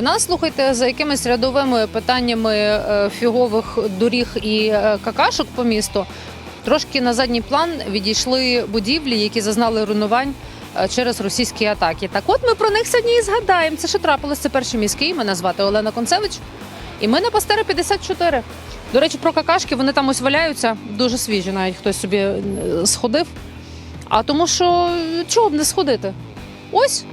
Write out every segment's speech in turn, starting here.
Нас слухайте за якимись рядовими питаннями е, фігових доріг і е, какашок по місту. Трошки на задній план відійшли будівлі, які зазнали руйнувань е, через російські атаки. Так, от ми про них сьогодні і згадаємо. Це що трапилось? Це перший міський. Мене звати Олена Концевич. І ми на Пастера 54. До речі, про какашки вони там ось валяються. Дуже свіжі, навіть хтось собі сходив. А тому що чого б не сходити? Ось.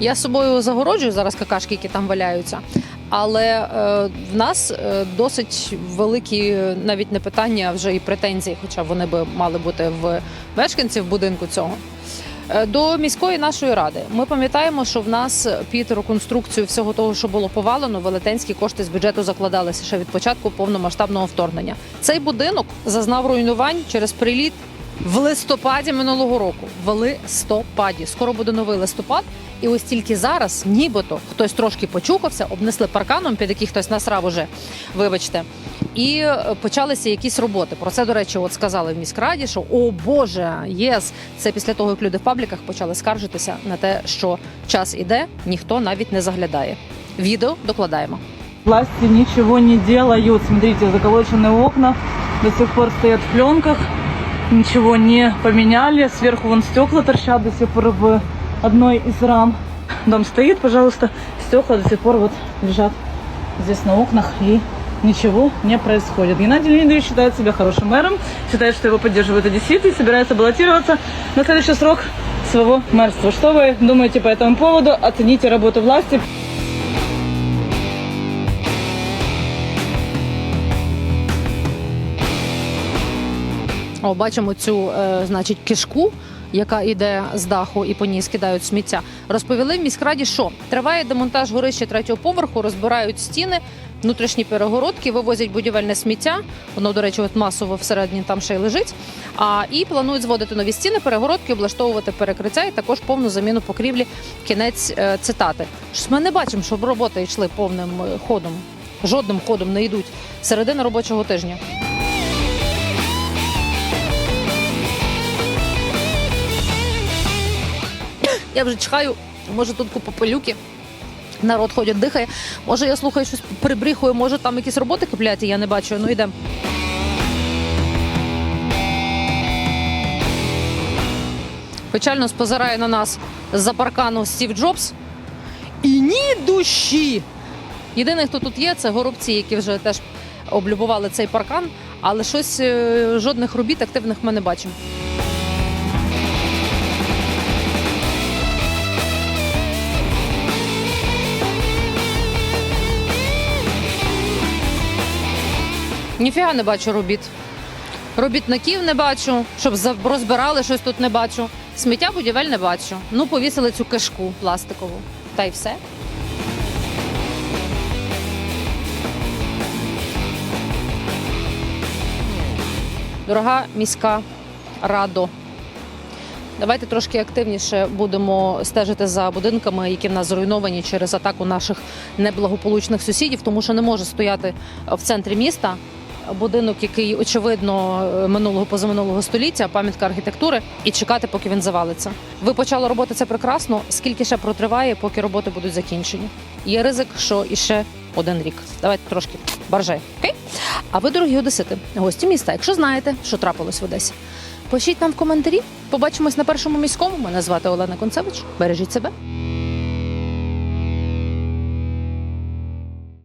Я з собою загороджую зараз какашки, які там валяються. Але е, в нас е, досить великі навіть не питання, а вже і претензії, хоча вони би мали бути в мешканців будинку цього. Е, До міської нашої ради ми пам'ятаємо, що в нас під реконструкцію всього того, що було повалено, велетенські кошти з бюджету закладалися ще від початку повномасштабного вторгнення. Цей будинок зазнав руйнувань через приліт в листопаді минулого року. В листопаді скоро буде новий листопад, і ось тільки зараз, нібито хтось трошки почухався, обнесли парканом, під який хтось насрав уже, вибачте. І е, почалися якісь роботи. Про це, до речі, от сказали в міськраді, що о Боже, єс, це після того, як люди в пабліках почали скаржитися на те, що час іде, ніхто навіть не заглядає. Відео докладаємо. Власти ничего не делают. Смотрите, заколоченные окна до сих пор стоят в пленках. Ничего не поменяли. Сверху вон стекла торчат до сих пор в одной из рам. Дом стоит, пожалуйста. Стекла до сих пор вот лежат здесь на окнах и ничего не происходит. Геннадий Леонидович считает себя хорошим мэром, считает, что его поддерживают одесситы и собирается баллотироваться на следующий срок своего мэрства. Что вы думаете по этому поводу? Оцените работу власти. О, бачимо цю, е, значить, кишку, яка йде з даху, і по ній скидають сміття. Розповіли в міськраді, що триває демонтаж горища третього поверху, розбирають стіни, внутрішні перегородки, вивозять будівельне сміття. Воно, до речі, от масово всередині там ще й лежить. А і планують зводити нові стіни, перегородки, облаштовувати перекриття і також повну заміну покрівлі. Кінець е, цитати. Щось ми не бачимо, щоб роботи йшли повним ходом. Жодним ходом не йдуть середина робочого тижня. Я вже чекаю, може тут купа пилюки. Народ ходять, дихає. Може, я слухаю щось прибріхую, може там якісь роботи купляти, я не бачу. Ну йдемо. Печально спозирає на нас з-за паркану Стів Джобс. І ні душі. Єдиний, хто тут є, це горобці, які вже теж облюбували цей паркан, але щось е, жодних робіт активних ми не бачимо. Ніфіга не бачу робіт. Робітників не бачу, щоб розбирали щось тут не бачу. Сміття будівель не бачу. Ну, повісили цю кишку пластикову. Та й все. Дорога міська радо. Давайте трошки активніше будемо стежити за будинками, які в нас зруйновані через атаку наших неблагополучних сусідів, тому що не може стояти в центрі міста будинок, який очевидно минулого позаминулого століття, пам'ятка архітектури, і чекати, поки він завалиться. Ви почали роботи це прекрасно. Скільки ще протриває, поки роботи будуть закінчені? Є ризик, що іще один рік. Давайте трошки баржай. Окей? А ви, дорогі одесити, гості міста, якщо знаєте, що трапилось в Одесі, пишіть нам в коментарі. Побачимось на першому міському. Мене звати Олена Концевич. Бережіть себе.